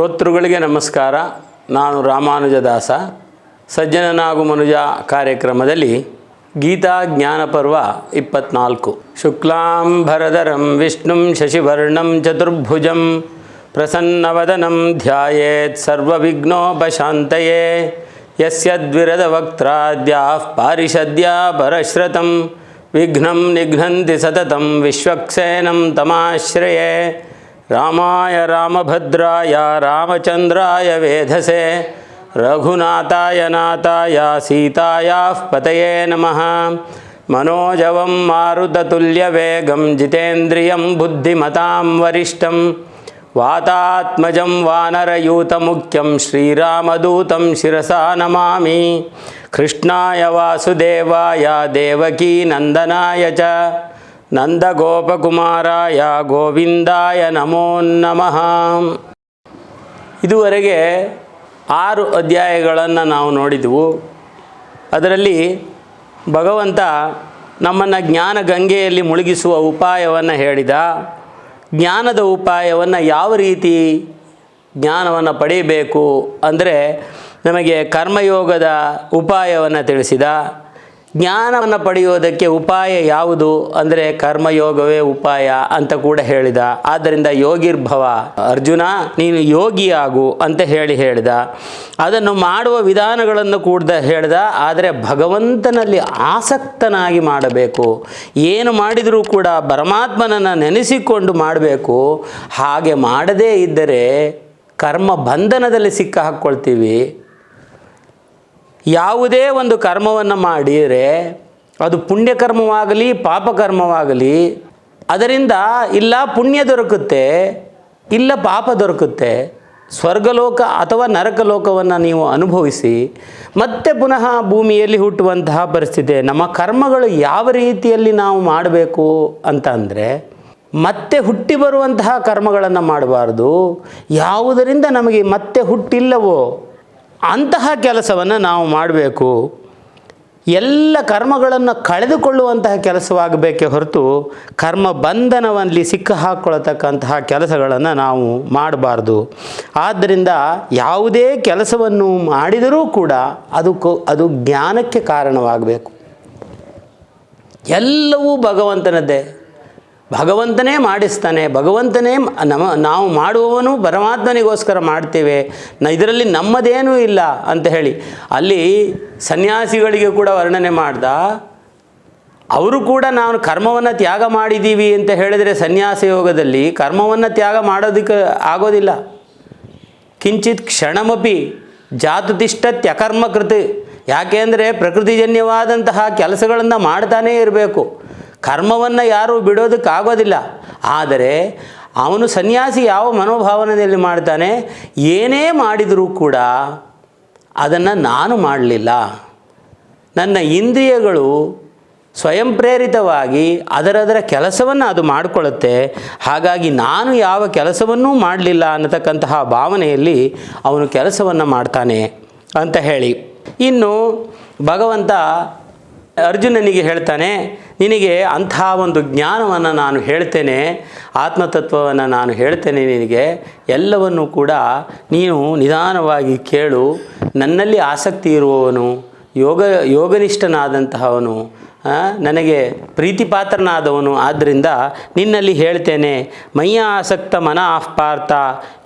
ಶ್ರೋತೃಗಳಿಗೆ ನಮಸ್ಕಾರ. ನಾನು ರಾಮಾನುಜದಾಸ. ಸಜ್ಜನನಾಗು ಮನುಜ ಕಾರ್ಯಕ್ರಮದಲ್ಲಿ ಗೀತಾ ಜ್ಞಾನ ಪರ್ವ ಇಪ್ಪತ್ನಾಲ್ಕು. ಶುಕ್ಲಾಂಬರಧರಂ ವಿಷ್ಣುಂ ಶಶಿವರ್ಣಂ ಚತುರ್ಭುಜಂ ಪ್ರಸನ್ನವದನಂ ಧ್ಯಾಯೇತ್ ಸರ್ವವಿಘ್ನೋಪಶಾಂತಯೇ. ಯಸ್ಯದ್ವಿರದವಕ್ತ್ರಾದ್ಯಾಃ ಪಾರಿಷದ್ಯಾ ಪರಶ್ರತಂ ವಿಘ್ನಂ ನಿಘ್ನಂತಿ ಸತತಂ ವಿಶ್ವಕ್ಸೇನಂ ತಮಾಶ್ರಯೇ. रामाय रामभद्राय रामचंद्राय वेधसे, रघुनाथाय नाथाय सीतायाः पतये नमः। मनोजवं मारुततुल्यवेगं, जितेन्द्रियं बुद्धिमतां वरिष्ठं, वातात्मजं वानरयूतमुख्यं, श्रीरामदूतं शिरसा नमामि। कृष्णाय वासुदेवाय देवकीनन्दनाय च। ನಂದಗೋಪಕುಮಾರಾಯ ಗೋವಿಂದಾಯ ನಮೋ ನಮಃ. ಇದುವರೆಗೆ ಆರು ಅಧ್ಯಾಯಗಳನ್ನು ನಾವು ನೋಡಿದೆವು. ಅದರಲ್ಲಿ ಭಗವಂತ ನಮ್ಮನ್ನು ಜ್ಞಾನ ಗಂಗೆಯಲ್ಲಿ ಮುಳುಗಿಸುವ ಉಪಾಯವನ್ನು ಹೇಳಿದ. ಜ್ಞಾನದ ಉಪಾಯವನ್ನು ಯಾವ ರೀತಿ ಜ್ಞಾನವನ್ನು ಪಡೆಯಬೇಕು ಅಂದರೆ ನಮಗೆ ಕರ್ಮಯೋಗದ ಉಪಾಯವನ್ನು ತಿಳಿಸಿದ. ಜ್ಞಾನವನ್ನು ಪಡೆಯುವುದಕ್ಕೆ ಉಪಾಯ ಯಾವುದು ಅಂದರೆ ಕರ್ಮಯೋಗವೇ ಉಪಾಯ ಅಂತ ಕೂಡ ಹೇಳಿದ. ಆದ್ದರಿಂದ ಯೋಗಿರ್ಭವ, ಅರ್ಜುನ, ನೀನು ಯೋಗಿಯಾಗು ಅಂತ ಹೇಳಿ ಹೇಳಿದ. ಅದನ್ನು ಮಾಡುವ ವಿಧಾನಗಳನ್ನು ಕೂಡ ಹೇಳಿದ. ಆದರೆ ಭಗವಂತನಲ್ಲಿ ಆಸಕ್ತನಾಗಿ ಮಾಡಬೇಕು. ಏನು ಮಾಡಿದರೂ ಕೂಡ ಪರಮಾತ್ಮನನ್ನು ನೆನೆಸಿಕೊಂಡು ಮಾಡಬೇಕು. ಹಾಗೆ ಮಾಡದೇ ಇದ್ದರೆ ಕರ್ಮ ಬಂಧನದಲ್ಲಿ ಸಿಕ್ಕ ಹಾಕ್ಕೊಳ್ತೀವಿ. ಯಾವುದೇ ಒಂದು ಕರ್ಮವನ್ನು ಮಾಡಿದರೆ ಅದು ಪುಣ್ಯಕರ್ಮವಾಗಲಿ, ಪಾಪಕರ್ಮವಾಗಲಿ, ಅದರಿಂದ ಇಲ್ಲ ಪುಣ್ಯ ದೊರಕುತ್ತೆ, ಇಲ್ಲ ಪಾಪ ದೊರಕುತ್ತೆ. ಸ್ವರ್ಗಲೋಕ ಅಥವಾ ನರಕಲೋಕವನ್ನು ನೀವು ಅನುಭವಿಸಿ, ಮತ್ತೆ ಪುನಃ ಭೂಮಿಯಲ್ಲಿ ಹುಟ್ಟುವಂತಹ ಪರಿಸ್ಥಿತಿ, ನಮ್ಮ ಕರ್ಮಗಳು ಯಾವ ರೀತಿಯಲ್ಲಿ ನಾವು ಮಾಡಬೇಕು ಅಂತ ಮತ್ತೆ ಹುಟ್ಟಿ ಬರುವಂತಹ ಕರ್ಮಗಳನ್ನು ಮಾಡಬಾರ್ದು. ಯಾವುದರಿಂದ ನಮಗೆ ಮತ್ತೆ ಹುಟ್ಟಿಲ್ಲವೋ ಅಂತಹ ಕೆಲಸವನ್ನು ನಾವು ಮಾಡಬೇಕು. ಎಲ್ಲ ಕರ್ಮಗಳನ್ನು ಕಳೆದುಕೊಳ್ಳುವಂತಹ ಕೆಲಸವಾಗಬೇಕೇ ಹೊರತು ಕರ್ಮ ಬಂಧನವನ್ನಲ್ಲಿ ಸಿಕ್ಕ ಹಾಕ್ಕೊಳ್ತಕ್ಕಂತಹ ಕೆಲಸಗಳನ್ನು ನಾವು ಮಾಡಬಾರ್ದು. ಆದ್ದರಿಂದ ಯಾವುದೇ ಕೆಲಸವನ್ನು ಮಾಡಿದರೂ ಕೂಡ ಅದು ಅದು ಜ್ಞಾನಕ್ಕೆ ಕಾರಣವಾಗಬೇಕು. ಎಲ್ಲವೂ ಭಗವಂತನದ್ದೇ. ಭಗವಂತನೇ ಮಾಡಿಸ್ತಾನೆ, ಭಗವಂತನೇ ನಮ್ಮ ನಮ ನಾವು ಮಾಡುವವನು ಪರಮಾತ್ಮನಿಗೋಸ್ಕರ ಮಾಡ್ತೇವೆ, ನ ಇದರಲ್ಲಿ ನಮ್ಮದೇನೂ ಇಲ್ಲ ಅಂತ ಹೇಳಿ, ಅಲ್ಲಿ ಸನ್ಯಾಸಿಗಳಿಗೆ ಕೂಡ ವರ್ಣನೆ ಮಾಡ್ದ, ಅವರು ಕೂಡ ನಾನು ಕರ್ಮವನ್ನು ತ್ಯಾಗ ಮಾಡಿದ್ದೀವಿ ಅಂತ ಹೇಳಿದರೆ ಸನ್ಯಾಸ ಯೋಗದಲ್ಲಿ ಕರ್ಮವನ್ನು ತ್ಯಾಗ ಮಾಡೋದಕ್ಕೆ ಆಗೋದಿಲ್ಲ. ಕಿಂಚಿತ್ ಕ್ಷಣಮಪಿ ಜಾತುತಿಷ್ಠತ್ಯಕರ್ಮ ಕೃತಿ ಯಾಕೆಂದರೆ ಪ್ರಕೃತಿಜನ್ಯವಾದಂತಹ ಕೆಲಸಗಳನ್ನು ಮಾಡ್ತಾನೇ ಇರಬೇಕು. ಕರ್ಮವನ್ನು ಯಾರೂ ಬಿಡೋದಕ್ಕಾಗೋದಿಲ್ಲ. ಆದರೆ ಅವನು ಸನ್ಯಾಸಿ ಯಾವ ಮನೋಭಾವನೆಯಲ್ಲಿ ಮಾಡ್ತಾನೆ, ಏನೇ ಮಾಡಿದರೂ ಕೂಡ ಅದನ್ನು ನಾನು ಮಾಡಲಿಲ್ಲ. ನನ್ನ ಇಂದ್ರಿಯಗಳು ಸ್ವಯಂ ಪ್ರೇರಿತವಾಗಿ ಅದರದರ ಕೆಲಸವನ್ನು ಅದು ಮಾಡಿಕೊಳ್ಳುತ್ತೆ. ಹಾಗಾಗಿ ನಾನು ಯಾವ ಕೆಲಸವನ್ನೂ ಮಾಡಲಿಲ್ಲ ಅನ್ನತಕ್ಕಂತಹ ಭಾವನೆಯಲ್ಲಿ ಅವನು ಕೆಲಸವನ್ನು ಮಾಡ್ತಾನೆ ಅಂತ ಹೇಳಿ. ಇನ್ನು ಭಗವಂತ ಅರ್ಜುನನಿಗೆ ಹೇಳ್ತಾನೆ, ನಿನಗೆ ಅಂಥ ಒಂದು ಜ್ಞಾನವನ್ನು ನಾನು ಹೇಳ್ತೇನೆ, ಆತ್ಮತತ್ವವನ್ನು ನಾನು ಹೇಳ್ತೇನೆ ನಿನಗೆ, ಎಲ್ಲವನ್ನು ಕೂಡ ನೀನು ನಿಧಾನವಾಗಿ ಕೇಳು, ನನ್ನಲ್ಲಿ ಆಸಕ್ತಿ ಇರುವವನು, ಯೋಗ, ಯೋಗನಿಷ್ಠನಾದಂತಹವನು ನನಗೆ ಪ್ರೀತಿಪಾತ್ರನಾದವನು ಆದ್ದರಿಂದ ನಿನ್ನಲ್ಲಿ ಹೇಳ್ತೇನೆ ಮಯ್ಯ ಆಸಕ್ತ ಮನ ಆಹ್ಪಾರ್ಥ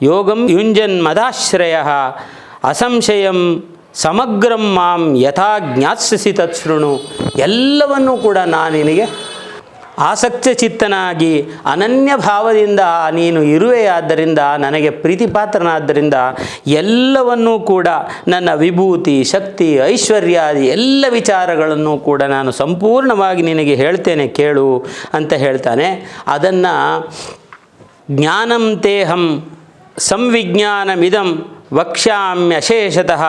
ಯೋಗಂ ಯುಂಜನ್ ಮದಾಶ್ರಯ, ಅಸಂಶಯಂ ಸಮಗ್ರಂ ಮಾಂ ಯಥಾ ಜ್ಞಾತ್ಸಿಸಿ ತತ್ಸೃಣು ಎಲ್ಲವನ್ನೂ ಕೂಡ ನಾನು ನಿನಗೆ ಆಸಕ್ತ ಚಿತ್ತನಾಗಿ ಅನನ್ಯ ಭಾವದಿಂದ ನೀನು ಇರುವೆಯಾದ್ದರಿಂದ, ನನಗೆ ಪ್ರೀತಿಪಾತ್ರನಾದ್ದರಿಂದ, ಎಲ್ಲವನ್ನೂ ಕೂಡ ನನ್ನ ವಿಭೂತಿ, ಶಕ್ತಿ ಐಶ್ವರ್ಯಾದಿ ಎಲ್ಲ ವಿಚಾರಗಳನ್ನು ಕೂಡ ನಾನು ಸಂಪೂರ್ಣವಾಗಿ ನಿನಗೆ ಹೇಳ್ತೇನೆ, ಕೇಳು ಅಂತ ಹೇಳ್ತಾನೆ. ಅದನ್ನು ಜ್ಞಾನಂ ತೇಹಂ ಸಂವಿಜ್ಞಾನಮಿದಂ ವಕ್ಷ್ಯಾಮ್ಯಶೇಷತಃ.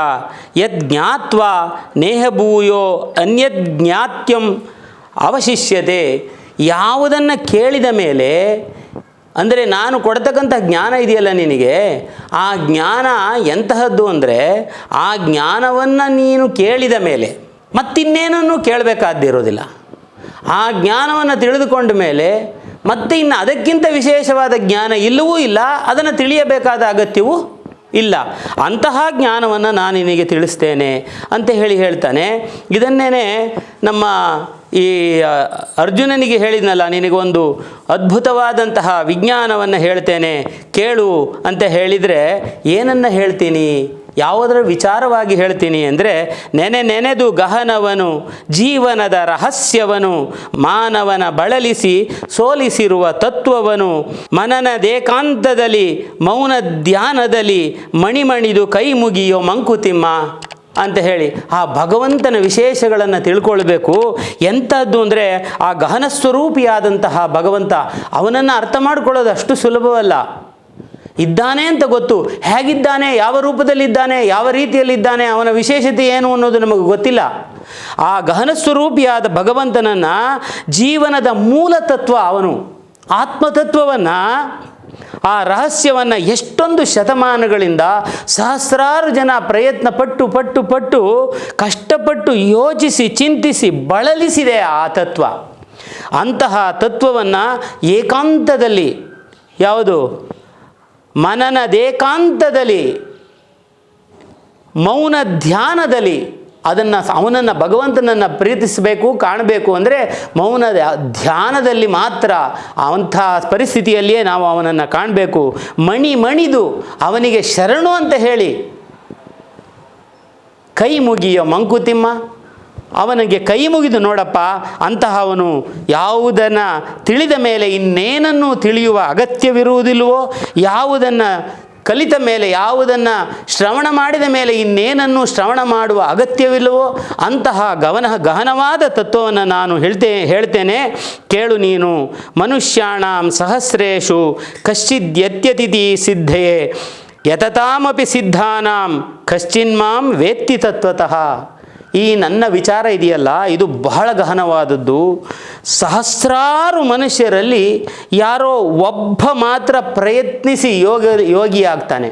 ಯಜ್ಞಾತ್ವಾ ನೇಹಭೂಯೋ ಅನ್ಯಜ್ಞಾತ್ಯಂ ಅವಶಿಷ್ಯತೆ. ಯಾವುದನ್ನು ಕೇಳಿದ ಮೇಲೆ, ಅಂದರೆ ನಾನು ಕೊಡ್ತಕ್ಕಂಥ ಜ್ಞಾನ ಇದೆಯಲ್ಲ ನಿನಗೆ? ಆ ಜ್ಞಾನ ಎಂತಹದ್ದು ಅಂದರೆ, ಆ ಜ್ಞಾನವನ್ನು ನೀನು ಕೇಳಿದ ಮೇಲೆ, ಮತ್ತಿನ್ನೇನನ್ನು ಕೇಳಬೇಕಾದ್ದಿರೋದಿಲ್ಲ. ಆ ಜ್ಞಾನವನ್ನು ತಿಳಿದುಕೊಂಡ ಮೇಲೆ, ಮತ್ತೆ ಇನ್ನು ಅದಕ್ಕಿಂತ ವಿಶೇಷವಾದ ಜ್ಞಾನ ಇಲ್ಲವೂ ಇಲ್ಲ, ಅದನ್ನು ತಿಳಿಯಬೇಕಾದ ಅಗತ್ಯವೂ ಇಲ್ಲ, ಅಂತಹ ಜ್ಞಾನವನ್ನು ನಾನು ನಿನಗೆ ತಿಳಿಸ್ತೇನೆ ಅಂತ ಹೇಳಿ ಹೇಳ್ತಾನೆ. ಇದನ್ನೇ ನಮ್ಮ ಈ ಅರ್ಜುನನಿಗೆ ಹೇಳಿದ್ನಲ್ಲ ನಿನಗೊಂದು ಅದ್ಭುತವಾದಂತಹ ವಿಜ್ಞಾನವನ್ನು ಹೇಳ್ತೇನೆ, ಕೇಳು ಅಂತ ಹೇಳಿದರೆ ಏನನ್ನು ಹೇಳ್ತೀನಿ? ಯಾವುದರ ವಿಚಾರವಾಗಿ ಹೇಳ್ತೀನಿ ಅಂದರೆ, ನೆನೆ ನೆನೆದು ಗಹನವನು, ಜೀವನದ ರಹಸ್ಯವನು, ಮಾನವನ ಬಳಲಿಸಿ ಸೋಲಿಸಿರುವ ತತ್ವವನು ಮನನ ದೇಕಾಂತದಲ್ಲಿ ಮೌನ ಧ್ಯಾನದಲ್ಲಿ ಮಣಿಮಣಿದು ಕೈ ಮುಗಿಯೋ ಮಂಕುತಿಮ್ಮ ಅಂತ ಹೇಳಿ ಆ ಭಗವಂತನ ವಿಶೇಷಗಳನ್ನು ತಿಳ್ಕೊಳ್ಬೇಕು. ಎಂಥದ್ದು ಅಂದರೆ, ಆ ಗಹನ ಸ್ವರೂಪಿಯಾದಂತಹ ಭಗವಂತ ಅವನನ್ನು ಅರ್ಥ ಮಾಡ್ಕೊಳ್ಳೋದು ಅಷ್ಟು ಸುಲಭವಲ್ಲ. ಇದ್ದಾನೆ ಅಂತ ಗೊತ್ತು. ಹೇಗಿದ್ದಾನೆ, ಯಾವ ರೂಪದಲ್ಲಿದ್ದಾನೆ, ಯಾವ ರೀತಿಯಲ್ಲಿದ್ದಾನೆ, ಅವನ ವಿಶೇಷತೆ ಏನು ಅನ್ನೋದು ನಮಗೆ ಗೊತ್ತಿಲ್ಲ. ಆ ಗಹನ ಸ್ವರೂಪಿಯಾದ ಭಗವಂತನನ್ನು ಜೀವನದ ಮೂಲ ತತ್ವ ಅವನು. ಆತ್ಮತತ್ವವನ್ನು, ಆ ರಹಸ್ಯವನ್ನು ಎಷ್ಟೊಂದು ಶತಮಾನಗಳಿಂದ ಸಹಸ್ರಾರು ಜನ ಪ್ರಯತ್ನ ಪಟ್ಟು ಪಟ್ಟು ಪಟ್ಟು, ಕಷ್ಟಪಟ್ಟು ಯೋಚಿಸಿ, ಚಿಂತಿಸಿ, ಬಳಲಿಸಿದೆ ಆ ತತ್ವ. ಅಂತಹ ತತ್ವವನ್ನು ಏಕಾಂತದಲ್ಲಿ, ಯಾವುದು? ಮನನದೇಕಾಂತದಲ್ಲಿ ಮೌನ ಧ್ಯಾನದಲ್ಲಿ ಅದನ್ನು ಅವನನ್ನು ಭಗವಂತನನ್ನು ಪ್ರೀತಿಸಬೇಕು, ಕಾಣಬೇಕು ಅಂದರೆ ಮೌನ ಧ್ಯಾನದಲ್ಲಿ ಮಾತ್ರ ಅಂಥ ಪರಿಸ್ಥಿತಿಯಲ್ಲಿಯೇ ನಾವು ಅವನನ್ನು ಕಾಣಬೇಕು. ಮಣಿ ಮಣಿದು ಅವನಿಗೆ ಶರಣು ಅಂತ ಹೇಳಿ ಕೈ ಮುಗಿಯೋ ಮಂಕುತಿಮ್ಮ ಅವನಿಗೆ ಕೈ ಮುಗಿದು ನೋಡಪ್ಪ, ಅಂತಹವನು ಯಾವುದನ್ನು ತಿಳಿದ ಮೇಲೆ ಇನ್ನೇನನ್ನು ತಿಳಿಯುವ ಅಗತ್ಯವಿರುವುದಿಲ್ವೋ ಯಾವುದನ್ನು ಕಲಿತ ಮೇಲೆ, ಯಾವುದನ್ನು ಶ್ರವಣ ಮಾಡಿದ ಮೇಲೆ ಇನ್ನೇನನ್ನು ಶ್ರವಣ ಮಾಡುವ ಅಗತ್ಯವಿಲ್ಲವೋ, ಅಂತಹ ಗಮನ ಗಹನವಾದ ತತ್ವವನ್ನು ನಾನು ಹೇಳ್ತೇ, ಹೇಳ್ತೇನೆ. ಕೇಳು ನೀನು, ಮನುಷ್ಯಾಣಾಂ ಸಹಸ್ರೇಶು ಕಶ್ಚಿದ್ಯತ್ಯತಿಥಿ ಸಿದ್ಧಯೇ, ಯತತಾಮಪಿ ಸಿದ್ಧಾನಾಂ ಕಶ್ಚಿನ್ಮಾಂ ವೇತ್ತಿ ತತ್ವತಃ. ಈ ನನ್ನ ವಿಚಾರ ಇದೆಯಲ್ಲ, ಇದು ಬಹಳ ಗಹನವಾದದ್ದು. ಸಹಸ್ರಾರು ಮನುಷ್ಯರಲ್ಲಿ ಯಾರೋ ಒಬ್ಬ ಮಾತ್ರ ಪ್ರಯತ್ನಿಸಿ ಯೋಗ ಯೋಗಿ ಆಗ್ತಾನೆ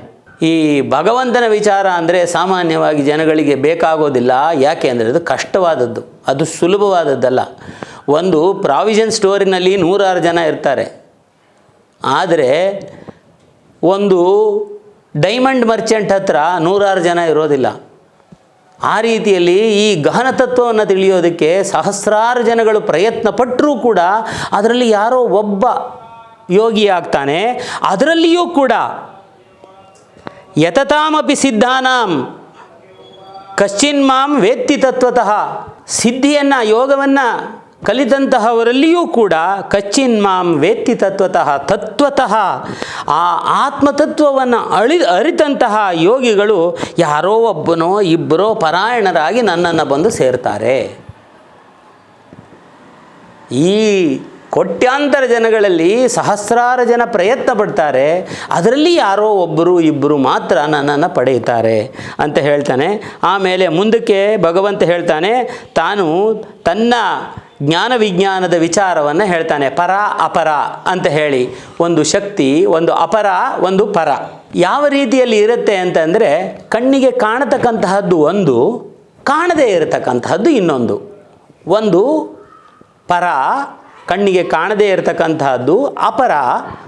ಈ ಭಗವಂತನ ವಿಚಾರ ಅಂದರೆ ಸಾಮಾನ್ಯವಾಗಿ ಜನಗಳಿಗೆ ಬೇಕಾಗೋದಿಲ್ಲ. ಯಾಕೆ ಅಂದರೆ ಅದು ಕಷ್ಟವಾದದ್ದು. ಅದು ಸುಲಭವಾದದ್ದಲ್ಲ. ಒಂದು ಪ್ರಾವಿಷನ್ ಸ್ಟೋರಿನಲ್ಲಿ ನೂರಾರು ಜನ ಇರ್ತಾರೆ. ಆದರೆ ಒಂದು ಡೈಮಂಡ್ ಮರ್ಚೆಂಟ್ ಹತ್ರ ನೂರಾರು ಜನ ಇರೋದಿಲ್ಲ. ಆ ರೀತಿಯಲ್ಲಿ ಈ ಗಹನ ತತ್ವವನ್ನು ತಿಳಿಯೋದಕ್ಕೆ ಸಹಸ್ರಾರು ಜನಗಳು ಪ್ರಯತ್ನ ಪಟ್ಟರೂ ಕೂಡ ಅದರಲ್ಲಿ ಯಾರೋ ಒಬ್ಬ ಯೋಗಿ ಆಗ್ತಾನೆ ಅದರಲ್ಲಿಯೂ ಕೂಡ ಯತತಾಮಪಿ ಸಿದ್ಧಾನಾಂ, ಕಶ್ಚಿನ್ ಮಾಂ ವೇತ್ತಿ ತತ್ವತಃ ಸಿದ್ಧಿಯನ್ನು, ಯೋಗವನ್ನು ಕಲಿತಂತಹವರಲ್ಲಿಯೂ ಕೂಡ ಕಚ್ಚಿನ್ ಮಾಂ ವೇತ್ತಿ ತತ್ವತಃ ತತ್ವತಃ ಆ ಆತ್ಮತತ್ವವನ್ನು ಅಳಿ ಅರಿತಂತಹ ಯೋಗಿಗಳು ಯಾರೋ ಒಬ್ಬನೋ ಇಬ್ಬರೋ ಪರಾಯಣರಾಗಿ ನನ್ನನ್ನು ಬಂದು ಸೇರ್ತಾರೆ. ಈ ಕೋಟ್ಯಾಂತರ ಜನಗಳಲ್ಲಿ ಸಹಸ್ರಾರು ಜನ ಪ್ರಯತ್ನ ಪಡ್ತಾರೆ ಅದರಲ್ಲಿ ಯಾರೋ ಒಬ್ಬರು ಇಬ್ಬರು ಮಾತ್ರ ನನ್ನನ್ನು ಪಡೆಯುತ್ತಾರೆ ಅಂತ ಹೇಳ್ತಾನೆ. ಆಮೇಲೆ ಮುಂದಕ್ಕೆ ಭಗವಂತ ಹೇಳ್ತಾನೆ, ತಾನು ತನ್ನ ಜ್ಞಾನ ವಿಜ್ಞಾನದ ವಿಚಾರವನ್ನು ಹೇಳ್ತಾನೆ, ಪರ, ಅಪರ ಅಂತ ಹೇಳಿ. ಒಂದು ಶಕ್ತಿ, ಒಂದು ಅಪರ, ಒಂದು ಪರ. ಯಾವ ರೀತಿಯಲ್ಲಿ ಇರುತ್ತೆ ಅಂತಂದರೆ, ಕಣ್ಣಿಗೆ ಕಾಣತಕ್ಕಂತಹದ್ದು ಒಂದು, ಕಾಣದೇ ಇರತಕ್ಕಂತಹದ್ದು ಇನ್ನೊಂದು. ಒಂದು ಪರ, ಕಣ್ಣಿಗೆ ಕಾಣದೇ ಇರತಕ್ಕಂತಹದ್ದು, ಅಪರ,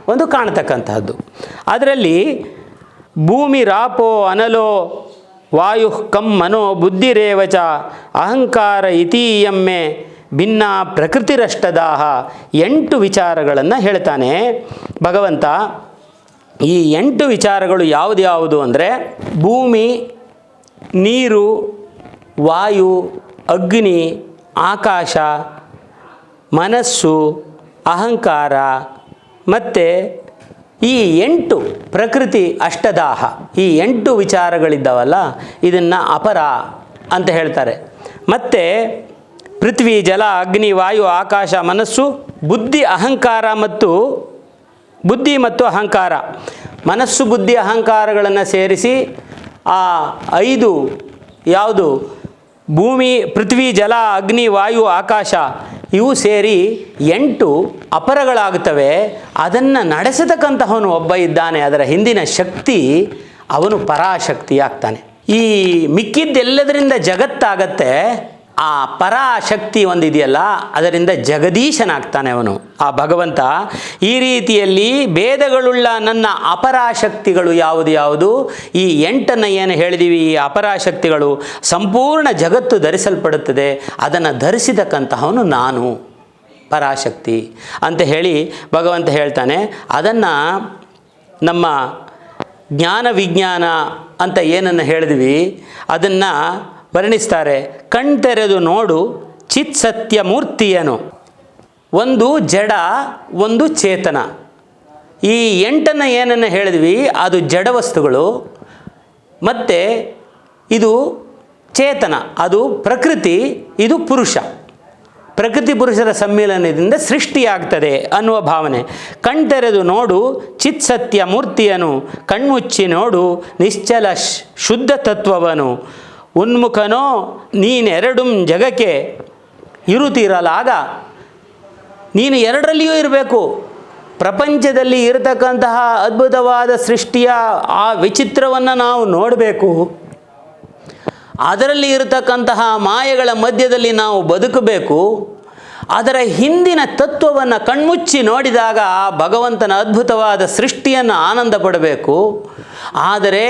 ಒಂದು ಕಾಣತಕ್ಕಂತಹದ್ದು. ಅದರಲ್ಲಿ ಭೂಮಿ ರಾಪೋ ಅನಲೋ, ವಾಯು ಕಂ ಮನೋ ಬುದ್ಧಿರೇವಚ, ಅಹಂಕಾರ ಇತೀಯಮ್ಮೆ ಭಿನ್ನ ಪ್ರಕೃತಿರಷ್ಟದಾಹ ಎಂಟು ವಿಚಾರಗಳನ್ನು ಹೇಳ್ತಾನೆ. ಭಗವಂತ, ಈ ಎಂಟು ವಿಚಾರಗಳು ಯಾವುದ್ಯಾವುದು ಅಂದರೆ ಭೂಮಿ, ನೀರು, ವಾಯು, ಅಗ್ನಿ, ಆಕಾಶ, ಮನಸ್ಸು, ಅಹಂಕಾರ ಮತ್ತು ಈ ಎಂಟು ಪ್ರಕೃತಿ ಅಷ್ಟದಾಹ, ಈ ಎಂಟು ವಿಚಾರಗಳಿದ್ದಾವಲ್ಲ, ಇದನ್ನು ಅಪರ ಅಂತ ಹೇಳ್ತಾರೆ. ಮತ್ತು ಪೃಥ್ವಿ, ಜಲ, ಅಗ್ನಿ, ವಾಯು, ಆಕಾಶ, ಮನಸ್ಸು, ಬುದ್ಧಿ, ಅಹಂಕಾರ ಮತ್ತು ಬುದ್ಧಿ ಮತ್ತು ಅಹಂಕಾರ. ಮನಸ್ಸು, ಬುದ್ಧಿ, ಅಹಂಕಾರಗಳನ್ನು ಸೇರಿಸಿ ಆ ಐದು ಯಾವುದು? ಭೂಮಿ, ಪೃಥ್ವಿ, ಜಲ, ಅಗ್ನಿ, ವಾಯು, ಆಕಾಶ ಇವು ಸೇರಿ ಎಂಟು ಅಪರಗಳಾಗುತ್ತವೆ. ಅದನ್ನು ನಡೆಸತಕ್ಕಂತಹವನು ಒಬ್ಬ ಇದ್ದಾನೆ. ಅದರ ಹಿಂದಿನ ಶಕ್ತಿ ಅವನು ಪರಾಶಕ್ತಿಯಾಗ್ತಾನೆ. ಈ ಮಿಕ್ಕಿದ್ದೆಲ್ಲದರಿಂದ ಜಗತ್ತಾಗತ್ತೆ. ಆ ಪರಾಶಕ್ತಿ ಒಂದಿದೆಯಲ್ಲ, ಅದರಿಂದ ಜಗದೀಶನಾಗ್ತಾನೆ ಅವನು. ಆ ಭಗವಂತ, ಈ ರೀತಿಯಲ್ಲಿ ಭೇದಗಳುಳ್ಳ ನನ್ನ ಅಪರಾಶಕ್ತಿಗಳು ಯಾವುದು ಯಾವುದು? ಈ ಎಂಟನ್ನು ಏನು ಹೇಳಿದೀವಿ? ಈ ಅಪರಾಶಕ್ತಿಗಳು ಸಂಪೂರ್ಣ ಜಗತ್ತು ಧರಿಸಲ್ಪಡುತ್ತದೆ, ಅದನ್ನು ಧರಿಸಿದಕ್ಕಂತಹವನು ನಾನು, ಪರಾಶಕ್ತಿ ಅಂತ ಹೇಳಿ ಭಗವಂತ ಹೇಳ್ತಾನೆ. ಅದನ್ನು ನಮ್ಮ ಜ್ಞಾನ ವಿಜ್ಞಾನ ಅಂತ ಏನನ್ನು ಹೇಳಿದ್ವಿ? ಅದನ್ನು ವರ್ಣಿಸ್ತಾರೆ ಕಣ್ತೆರೆದು ನೋಡು, ಚಿತ್ ಸತ್ಯ ಮೂರ್ತಿಯನು? ಒಂದು ಜಡ, ಒಂದು ಚೇತನ. ಈ ಎಂಟನ್ನು ಏನನ್ನು ಹೇಳಿದ್ವಿ, ಅದು ಜಡ ವಸ್ತುಗಳು, ಮತ್ತು ಇದು ಚೇತನ, ಅದು ಪ್ರಕೃತಿ, ಇದು ಪುರುಷ. ಪ್ರಕೃತಿ ಪುರುಷರ ಸಮ್ಮಿಲನದಿಂದ ಸೃಷ್ಟಿಯಾಗ್ತದೆ ಅನ್ನುವ ಭಾವನೆ. ಕಣ್ತೆರೆದು ನೋಡು, ಚಿತ್ ಸತ್ಯ ಮೂರ್ತಿಯನು? ಕಣ್ಮುಚ್ಚಿ ನೋಡು, ನಿಶ್ಚಲ ಶುದ್ಧ ತತ್ವವನು. ಉನ್ಮುಖನೋ, ನೀನೆರಡು ಜಗಕ್ಕೆ ಇರುತ್ತಿರಲಾಗ ನೀನು ಎರಡರಲ್ಲಿಯೂ ಇರಬೇಕು. ಪ್ರಪಂಚದಲ್ಲಿ ಇರತಕ್ಕಂತಹ ಅದ್ಭುತವಾದ ಸೃಷ್ಟಿಯ ಆ ವಿಚಿತ್ರವನ್ನು ನಾವು ನೋಡಬೇಕು. ಅದರಲ್ಲಿ ಇರತಕ್ಕಂತಹ ಮಾಯೆಗಳ ಮಧ್ಯದಲ್ಲಿ ನಾವು ಬದುಕಬೇಕು. ಅದರ ಹಿಂದಿನ ತತ್ವವನ್ನು ಕಣ್ಮುಚ್ಚಿ ನೋಡಿದಾಗ ಆ ಭಗವಂತನ ಅದ್ಭುತವಾದ ಸೃಷ್ಟಿಯನ್ನು ಆನಂದ ಪಡಬೇಕು. ಆದರೆ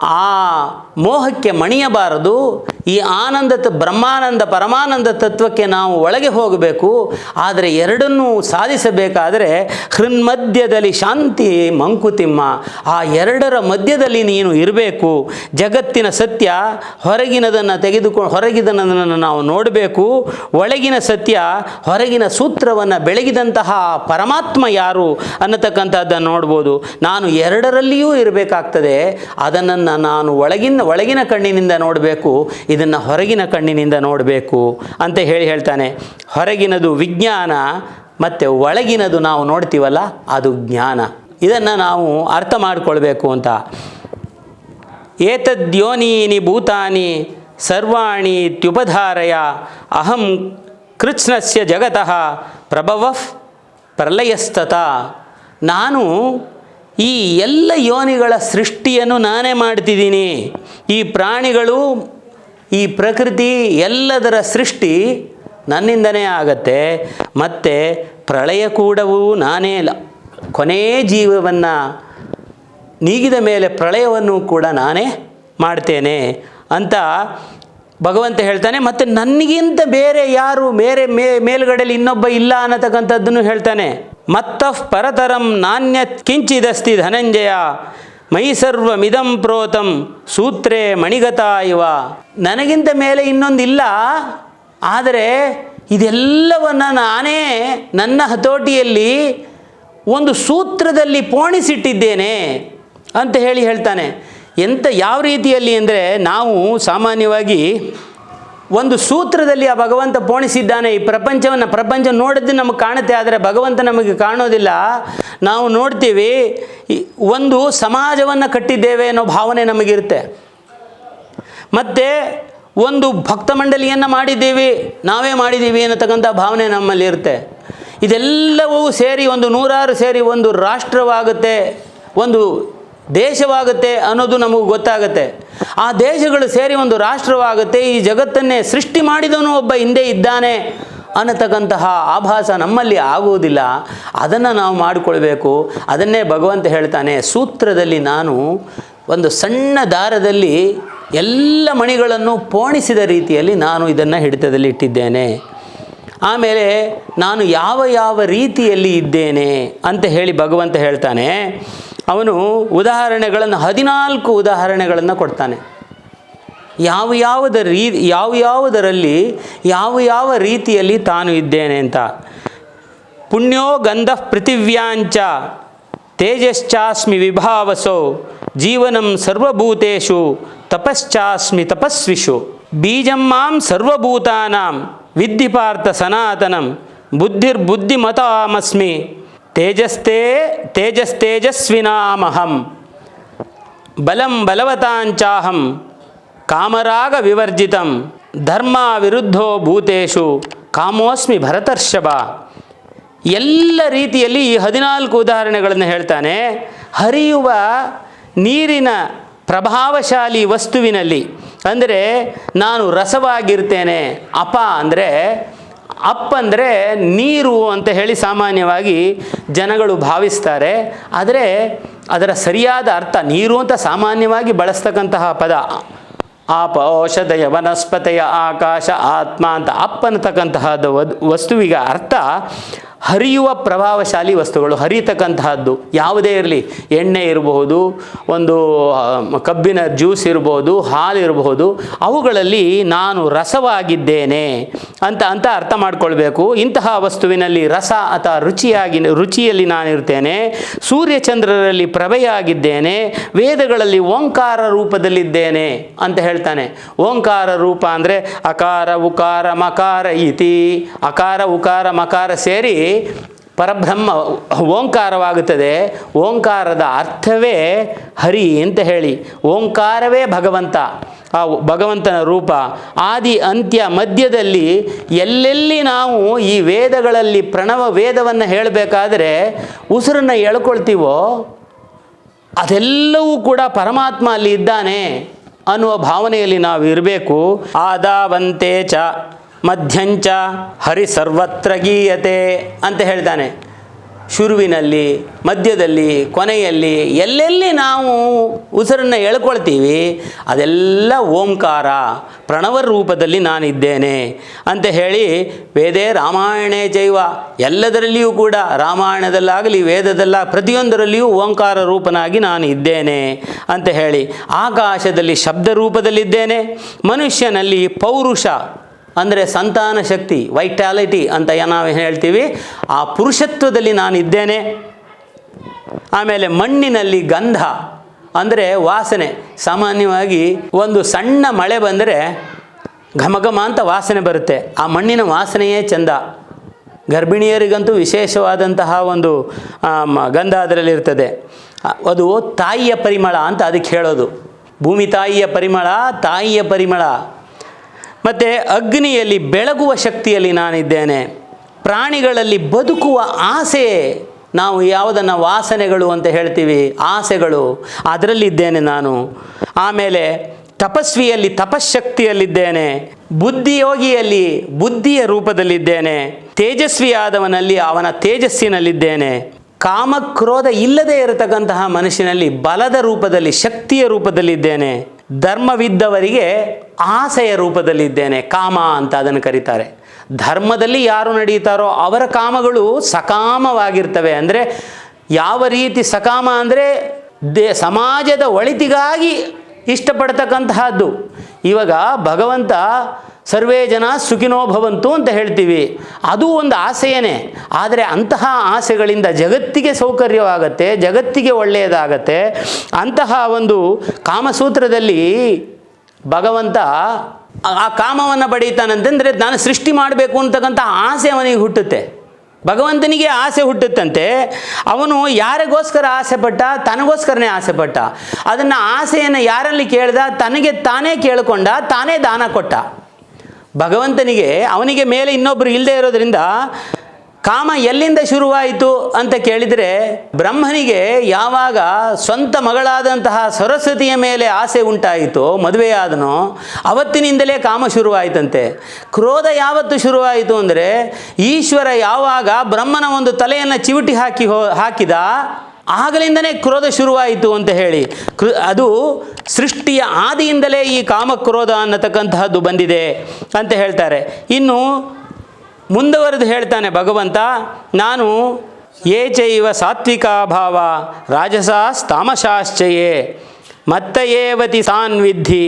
ಆ ಮೋಹಕ್ಕೆ ಮಣಿಯಬಾರದು. ಈ ಆನಂದ ಬ್ರಹ್ಮಾನಂದ ಪರಮಾನಂದ ತತ್ವಕ್ಕೆ ನಾವು ಒಳಗೆ ಹೋಗಬೇಕು, ಆದರೆ ಎರಡನ್ನೂ ಸಾಧಿಸಬೇಕಾದರೆ ಹೃನ್ಮಧ್ಯದಲ್ಲಿ ಶಾಂತಿ ಮಂಕುತಿಮ್ಮ. ಆ ಎರಡರ ಮಧ್ಯದಲ್ಲಿ ನೀನು ಇರಬೇಕು. ಜಗತ್ತಿನ ಸತ್ಯ ಹೊರಗಿನದನ್ನು ತೆಗೆದುಕೊಂಡು ಹೊರಗಿನದನ್ನು ನಾವು ನೋಡಬೇಕು. ಒಳಗಿನ ಸತ್ಯ ಹೊರಗಿನ ಸೂತ್ರವನ್ನು ಬೆಳಗಿದಂತಹ ಪರಮಾತ್ಮ ಯಾರು ಅನ್ನತಕ್ಕಂಥದ್ದನ್ನು ನೋಡ್ಬೋದು. ನಾನು ಎರಡರಲ್ಲಿಯೂ ಇರಬೇಕಾಗ್ತದೆ. ಅದನ್ನು ನಾನು ಒಳಗಿನ ಒಳಗಿನ ಕಣ್ಣಿನಿಂದ ನೋಡಬೇಕು. ಇದನ್ನು ಹೊರಗಿನ ಕಣ್ಣಿನಿಂದ ನೋಡಬೇಕು ಅಂತ ಹೇಳಿ ಹೇಳ್ತಾನೆ. ಹೊರಗಿನದು ವಿಜ್ಞಾನ ಮತ್ತು ಒಳಗಿನದು ನಾವು ನೋಡ್ತೀವಲ್ಲ, ಅದು ಜ್ಞಾನ. ಇದನ್ನು ನಾವು ಅರ್ಥ ಮಾಡಿಕೊಳ್ಬೇಕು ಅಂತ. ಏತದ್ಯೋನೀನಿ ಭೂತಾನಿ ಸರ್ವಾಣಿ ತ್ಯುಪಧಾರಯ ಅಹಂ ಕೃತ್ಸ್ನಸ್ಯ ಜಗತಃ ಪ್ರಭವ ಪ್ರಲಯಸ್ತತ. ನಾನು ಈ ಎಲ್ಲ ಯೋನಿಗಳ ಸೃಷ್ಟಿಯನ್ನು ನಾನೇ ಮಾಡ್ತಿದ್ದೀನಿ. ಈ ಪ್ರಾಣಿಗಳು ಈ ಪ್ರಕೃತಿ ಎಲ್ಲದರ ಸೃಷ್ಟಿ ನನ್ನಿಂದನೇ ಆಗತ್ತೆ, ಮತ್ತು ಪ್ರಳಯ ಕೂಡವೂ ನಾನೇ ಇಲ್ಲ ಕೊನೇ ಜೀವವನ್ನು ನೀಗಿದ ಮೇಲೆ ಪ್ರಳಯವನ್ನು ಕೂಡ ನಾನೇ ಮಾಡ್ತೇನೆ ಅಂತ ಭಗವಂತ ಹೇಳ್ತಾನೆ, ಮತ್ತು ನನಗಿಂತ ಬೇರೆ ಯಾರು ಬೇರೆ ಮೇ ಮೇಲುಗಡೆಯಲ್ಲಿ ಇನ್ನೊಬ್ಬ ಇಲ್ಲ ಅನ್ನತಕ್ಕಂಥದ್ದನ್ನು ಹೇಳ್ತಾನೆ. ಮತ್ತಃ ಪರತರಂ ನಾಣ್ಯ ಕಿಂಚಿದಸ್ತಿ ಧನಂಜಯ ಮೈ ಸರ್ವಮಿದಂ ಪ್ರೋತಂ ಸೂತ್ರೇ ಮಣಿಗತ ಇವ ನನಗಿಂತ ಮೇಲೆ ಇನ್ನೊಂದಿಲ್ಲ, ಆದರೆ ಇದೆಲ್ಲವನ್ನು ನಾನೇ ನನ್ನ ಹತೋಟಿಯಲ್ಲಿ ಒಂದು ಸೂತ್ರದಲ್ಲಿ ಪೋಣಿಸಿಟ್ಟಿದ್ದೇನೆ ಅಂತ ಹೇಳಿ ಹೇಳ್ತಾನೆ. ಎಂಥ ಯಾವ ರೀತಿಯಲ್ಲಿ ಅಂದರೆ ನಾವು ಸಾಮಾನ್ಯವಾಗಿ ಒಂದು ಸೂತ್ರದಲ್ಲಿ ಆ ಭಗವಂತ ಪೋಣಿಸಿದ್ದಾನೆ. ಈ ಪ್ರಪಂಚವನ್ನು ಪ್ರಪಂಚ ನೋಡಿದ್ದು ನಮಗೆ ಕಾಣುತ್ತೆ, ಆದರೆ ಭಗವಂತ ನಮಗೆ ಕಾಣೋದಿಲ್ಲ. ನಾವು ನೋಡ್ತೀವಿ ಒಂದು ಸಮಾಜವನ್ನು ಕಟ್ಟಿದ್ದೇವೆ ಅನ್ನೋ ಭಾವನೆ ನಮಗಿರುತ್ತೆ. ಮತ್ತು ಒಂದು ಭಕ್ತ ಮಂಡಳಿಯನ್ನು ಮಾಡಿದ್ದೀವಿ, ನಾವೇ ಮಾಡಿದ್ದೀವಿ ಅನ್ನತಕ್ಕಂಥ ಭಾವನೆ ನಮ್ಮಲ್ಲಿ ಇರುತ್ತೆ ಇದೆಲ್ಲವೂ ಸೇರಿ ಒಂದು ನೂರಾರು ಸೇರಿ ಒಂದು ರಾಷ್ಟ್ರವಾಗುತ್ತೆ. ಒಂದು ದೇಶವಾಗುತ್ತೆ ಅನ್ನೋದು ನಮಗೆ ಗೊತ್ತಾಗುತ್ತೆ. ಆ ದೇಶಗಳು ಸೇರಿ ಒಂದು ರಾಷ್ಟ್ರವಾಗುತ್ತೆ, ಈ ಜಗತ್ತನ್ನೇ ಸೃಷ್ಟಿ ಮಾಡಿದವನು ಒಬ್ಬ ಹಿಂದೆ ಇದ್ದಾನೆ ಅನ್ನತಕ್ಕಂತಹ ಆಭಾಸ ನಮ್ಮಲ್ಲಿ ಆಗುವುದಿಲ್ಲ. ಅದನ್ನು ನಾವು ಮಾಡಿಕೊಳ್ಬೇಕು. ಅದನ್ನೇ ಭಗವಂತ ಹೇಳ್ತಾನೆ, ಸೂತ್ರದಲ್ಲಿ ನಾನು ಒಂದು ಸಣ್ಣ ದಾರದಲ್ಲಿ ಎಲ್ಲ ಮಣಿಗಳನ್ನು ಪೋಣಿಸಿದ ರೀತಿಯಲ್ಲಿ ನಾನು ಇದನ್ನು ಹಿಡಿತದಲ್ಲಿ ಇಟ್ಟಿದ್ದೇನೆ. ಆಮೇಲೆ ನಾನು ಯಾವ ಯಾವ ರೀತಿಯಲ್ಲಿ ಇದ್ದೇನೆ ಅಂತ ಹೇಳಿ ಭಗವಂತ ಹೇಳ್ತಾನೆ ಅವನು ಉದಾಹರಣೆಗಳನ್ನು, ಹದಿನಾಲ್ಕು ಉದಾಹರಣೆಗಳನ್ನು ಕೊಡ್ತಾನೆ. ಯಾವ ಯಾವುದ ರೀ ಯಾವ ಯಾವುದರಲ್ಲಿ, ಯಾವ ಯಾವ ರೀತಿಯಲ್ಲಿ ತಾನು ಇದ್ದೇನೆ ಅಂತ. ಪುಣ್ಯೋ ಗಂಧ ಪೃಥಿವ್ಯಾಂಚ, ತೇಜಶ್ಚಾಸ್ಮಿ ವಿಭಾವಸೋ, ಜೀವನಂ ಸರ್ವಭೂತೇಷು, ತಪಶ್ಚಾಸ್ಮಿ ತಪಸ್ವಿಷು. ಬೀಜಂ ಮಾಂ ಸರ್ವಭೂತಾನಾಂ ವಿದ್ಧಿಪಾರ್ಥ ಸನಾತನಂ, ಬುದ್ಧಿರ್ಬುದ್ಧಿಮತಾಮಸ್ಮಿ. ತೇಜಸ್ತೆ ತೇಜಸ್ತೇಜಸ್ವಿನಾಮಹಂ ಬಲಂ ಬಲವತಾಂಚಾಹಂ ಕಾಮರಾಗ ವಿವರ್ಜಿತಂ ಧರ್ಮ ವಿರುದ್ಧೋ ಭೂತೇಶು ಕಾಮೋಸ್ಮಿ ಭರತರ್ಷಭ. ಎಲ್ಲ ರೀತಿಯಲ್ಲಿ ಈ ಹದಿನಾಲ್ಕು ಉದಾಹರಣೆಗಳನ್ನು ಹೇಳ್ತಾನೆ. ಹರಿಯುವ ನೀರಿನ ಪ್ರಭಾವಶಾಲಿ ವಸ್ತುವಿನಲ್ಲಿ, ಅಂದರೆ ನಾನು ರಸವಾಗಿರ್ತೇನೆ, ಅಪ ಅಂದರೆ ಅಪ್ ಅಂದರೆ ನೀರು ಅಂತ ಹೇಳಿ ಸಾಮಾನ್ಯವಾಗಿ ಜನಗಳು ಭಾವಿಸ್ತಾರೆ. ಆದರೆ ಅದರ ಸರಿಯಾದ ಅರ್ಥ ನೀರು ಅಂತ ಸಾಮಾನ್ಯವಾಗಿ ಬಳಸ್ತಕ್ಕಂತಹ ಪದ. ಆಪ, ಔಷಧಯ, ವನಸ್ಪತೆಯ, ಆಕಾಶ, ಆತ್ಮ ಅಂತ ಅಪ್ ಅನ್ನತಕ್ಕಂತಹದ್ದು ವದ್- ವಸ್ತುವಿಗೆ ಅರ್ಥ ಹರಿಯುವ ಪ್ರಭಾವಶಾಲಿ ವಸ್ತುಗಳು ಹರಿಯತಕ್ಕಂತಹದ್ದು ಯಾವುದೇ ಇರಲಿ, ಎಣ್ಣೆ ಇರಬಹುದು, ಒಂದು ಕಬ್ಬಿನ ಜ್ಯೂಸ್ ಇರಬಹುದು, ಹಾಲು ಇರಬಹುದು, ಅವುಗಳಲ್ಲಿ ನಾನು ರಸವಾಗಿದ್ದೇನೆ ಅಂತ ಅಂತ ಅರ್ಥ ಮಾಡಿಕೊಳ್ಬೇಕು. ಇಂತಹ ವಸ್ತುವಿನಲ್ಲಿ ರಸ ಅಥವಾ ರುಚಿಯಾಗಿ, ರುಚಿಯಲ್ಲಿ ನಾನಿರ್ತೇನೆ ಸೂರ್ಯಚಂದ್ರರಲ್ಲಿ ಪ್ರಭೆಯಾಗಿದ್ದೇನೆ, ವೇದಗಳಲ್ಲಿ ಓಂಕಾರ ರೂಪದಲ್ಲಿದ್ದೇನೆ ಅಂತ ಹೇಳ್ತಾನೆ. ಓಂಕಾರ ರೂಪ ಅಂದರೆ ಅಕಾರ, ಉಕಾರ, ಮಕಾರ ಇತಿ, ಅಕಾರ, ಉಕಾರ, ಮಕಾರ ಸೇರಿ ಪರಬ್ರಹ್ಮ ಓಂಕಾರವಾಗುತ್ತದೆ. ಓಂಕಾರದ ಅರ್ಥವೇ ಹರಿ ಅಂತ ಹೇಳಿ. ಓಂಕಾರವೇ ಭಗವಂತ. ಆ ಭಗವಂತನ ರೂಪ. ಆದಿ ಅಂತ್ಯ ಮಧ್ಯದಲ್ಲಿ ಎಲ್ಲೆಲ್ಲಿ ನಾವು ಈ ವೇದಗಳಲ್ಲಿ ಪ್ರಣವ ವೇದವನ್ನು ಹೇಳಬೇಕಾದ್ರೆ ಉಸಿರನ್ನು ಎಳ್ಕೊಳ್ತೀವೋ ಅದೆಲ್ಲವೂ ಕೂಡ ಪರಮಾತ್ಮ ಅಲ್ಲಿ ಇದ್ದಾನೆ ಅನ್ನುವ ಭಾವನೆಯಲ್ಲಿ ನಾವು ಇರಬೇಕು. ಆದಾವಂತೆ ಚ. ಮಧ್ಯಂಚ ಹರಿ ಸರ್ವತ್ರ ಗೀಯತೆ ಅಂತ ಹೇಳ್ತಾನೆ. ಶುರುವಿನಲ್ಲಿ, ಮಧ್ಯದಲ್ಲಿ, ಕೊನೆಯಲ್ಲಿ ಎಲ್ಲೆಲ್ಲಿ ನಾವು ಉಸಿರನ್ನು ಎಳ್ಕೊಳ್ತೀವಿ, ಅದೆಲ್ಲ ಓಂಕಾರ ಪ್ರಣವ ರೂಪದಲ್ಲಿ ನಾನಿದ್ದೇನೆ ಅಂತ ಹೇಳಿ ವೇದೇ ರಾಮಾಯಣೇ ಜೈವ. ಎಲ್ಲದರಲ್ಲಿಯೂ ಕೂಡ ರಾಮಾಯಣದಲ್ಲಾಗಲಿ, ವೇದದಲ್ಲ, ಪ್ರತಿಯೊಂದರಲ್ಲಿಯೂ ಓಂಕಾರ ರೂಪನಾಗಿ ನಾನು ಇದ್ದೇನೆ ಅಂತ ಹೇಳಿ ಆಕಾಶದಲ್ಲಿ ಶಬ್ದ ರೂಪದಲ್ಲಿದ್ದೇನೆ, ಮನುಷ್ಯನಲ್ಲಿ ಪೌರುಷ ಅಂದರೆ ಸಂತಾನ ಶಕ್ತಿ ವೈಟಾಲಿಟಿ ಅಂತ ನಾವು ಹೇಳ್ತೀವಿ? ಆ ಪುರುಷತ್ವದಲ್ಲಿ ನಾನಿದ್ದೇನೆ. ಆಮೇಲೆ ಮಣ್ಣಿನಲ್ಲಿ ಗಂಧ, ಅಂದರೆ ವಾಸನೆ. ಸಾಮಾನ್ಯವಾಗಿ ಒಂದು ಸಣ್ಣ ಮಳೆ ಬಂದರೆ ಘಮಘಮ ಅಂತ ವಾಸನೆ ಬರುತ್ತೆ. ಆ ಮಣ್ಣಿನ ವಾಸನೆಯೇ ಚೆಂದ. ಗರ್ಭಿಣಿಯರಿಗಂತೂ ವಿಶೇಷವಾದಂತಹ ಒಂದು ಗಂಧ ಅದರಲ್ಲಿರ್ತದೆ ಅದು ತಾಯಿಯ ಪರಿಮಳ ಅಂತ ಅದಕ್ಕೆ ಹೇಳೋದು. ಭೂಮಿ ತಾಯಿಯ ಪರಿಮಳ ತಾಯಿಯ ಪರಿಮಳ. ಮತ್ತು ಅಗ್ನಿಯಲ್ಲಿ ಬೆಳಗುವ ಶಕ್ತಿಯಲ್ಲಿ ನಾನಿದ್ದೇನೆ. ಪ್ರಾಣಿಗಳಲ್ಲಿ ಬದುಕುವ ಆಸೆ, ನಾವು ಯಾವುದನ್ನು ವಾಸನೆಗಳು ಅಂತ ಹೇಳ್ತೀವಿ, ಆಸೆಗಳು, ಅದರಲ್ಲಿದ್ದೇನೆ ನಾನು. ಆಮೇಲೆ ತಪಸ್ವಿಯಲ್ಲಿ ತಪಶಕ್ತಿಯಲ್ಲಿದ್ದೇನೆ ಬುದ್ಧಿಯೋಗಿಯಲ್ಲಿ ಬುದ್ಧಿಯ ರೂಪದಲ್ಲಿದ್ದೇನೆ, ತೇಜಸ್ವಿಯಾದವನಲ್ಲಿ ಅವನ ತೇಜಸ್ಸಿನಲ್ಲಿದ್ದೇನೆ. ಕಾಮಕ್ರೋಧ ಇಲ್ಲದೆ ಇರತಕ್ಕಂತಹ ಮನುಷ್ಯನಲ್ಲಿ ಬಲದ ರೂಪದಲ್ಲಿ, ಶಕ್ತಿಯ ರೂಪದಲ್ಲಿದ್ದೇನೆ. ಧರ್ಮವಿದ್ದವರಿಗೆ ಆಸೆಯ ರೂಪದಲ್ಲಿದ್ದೇನೆ, ಕಾಮ ಅಂತ ಅದನ್ನು ಕರೀತಾರೆ. ಧರ್ಮದಲ್ಲಿ ಯಾರು ನಡೀತಾರೋ ಅವರ ಕಾಮಗಳು ಸಕಾಮವಾಗಿರ್ತವೆ. ಅಂದರೆ ಯಾವ ರೀತಿ ಸಕಾಮ ಅಂದರೆ ದೇ ಸಮಾಜದ ಒಳಿತಿಗಾಗಿ ಇಷ್ಟಪಡ್ತಕ್ಕಂತಹದ್ದು. ಇವಾಗ ಭಗವಂತ ಸರ್ವೇ ಜನ ಸುಖಿನೋ ಭವಂತು ಅಂತ ಹೇಳ್ತೀವಿ. ಅದು ಒಂದು ಆಸೆಯೇ ಆದರೆ ಅಂತಹ ಆಸೆಗಳಿಂದ ಜಗತ್ತಿಗೆ ಸೌಕರ್ಯವಾಗತ್ತೆ, ಜಗತ್ತಿಗೆ ಒಳ್ಳೆಯದಾಗತ್ತೆ. ಅಂತಹ ಒಂದು ಕಾಮಸೂತ್ರದಲ್ಲಿ ಭಗವಂತ ಆ- ಕಾಮವನ್ನು ಪಡೀತಾನಂತಂದರೆ ನಾನು ಸೃಷ್ಟಿ ಮಾಡಬೇಕು ಅಂತಕ್ಕಂಥ ಆಸೆ ಅವನಿಗೆ ಹುಟ್ಟುತ್ತೆ. ಭಗವಂತನಿಗೆ ಆಸೆ ಹುಟ್ಟುತ್ತಂತೆ. ಅವನು ಯಾರಿಗೋಸ್ಕರ ಆಸೆ ಪಟ್ಟ ತನಗೋಸ್ಕರನೇ ಆಸೆ ಪಟ್ಟ ಅದನ್ನು ಆಸೆಯನ್ನು ಯಾರಲ್ಲಿ ಕೇಳ್ದ, ತನಗೆ ತಾನೇ ಕೇಳಿಕೊಂಡ, ತಾನೇ ದಾನ ಕೊಟ್ಟ. ಭಗವಂತನಿಗೆ ಅವನಿಗೆ ಮೇಲೆ ಇನ್ನೊಬ್ಬರು ಇಲ್ಲದೆ ಇರೋದ್ರಿಂದ ಕಾಮ ಎಲ್ಲಿಂದ ಶುರುವಾಯಿತು ಅಂತ ಕೇಳಿದರೆ ಬ್ರಹ್ಮನಿಗೆ ಯಾವಾಗ ಸ್ವಂತ ಮಗಳಾದಂತಹ ಸರಸ್ವತಿಯ ಮೇಲೆ ಆಸೆ ಉಂಟಾಯಿತು, ಮದುವೆಯಾದನೋ, ಅವತ್ತಿನಿಂದಲೇ ಕಾಮ ಶುರುವಾಯಿತಂತೆ. ಕ್ರೋಧ ಯಾವತ್ತು ಶುರುವಾಯಿತು ಅಂದರೆ ಈಶ್ವರ ಯಾವಾಗ ಬ್ರಹ್ಮನ ಒಂದು ತಲೆಯನ್ನು ಚಿವುಟಿ ಹಾಕಿ ಹೋ ಹಾಕಿದ ಆಗಲಿಂದನೇ ಕ್ರೋಧ ಶುರುವಾಯಿತು ಅಂತ ಹೇಳಿ. ಕೃ ಅದು ಸೃಷ್ಟಿಯ ಆದಿಯಿಂದಲೇ ಈ ಕಾಮಕ್ರೋಧ ಅನ್ನತಕ್ಕಂತಹದ್ದು ಬಂದಿದೆ ಅಂತ ಹೇಳ್ತಾರೆ. ಇನ್ನು ಮುಂದುವರೆದು ಹೇಳ್ತಾನೆ ಭಗವಂತ, ನಾನು ಏ ಏಚೈವ ಸಾತ್ವಿಕಾಭಾವ ಭಾವ ತಾಮಸಾಶ್ಚಯೇ, ಮತ್ತ ಏವತಿ ಸಾನ್ವಿಧಿ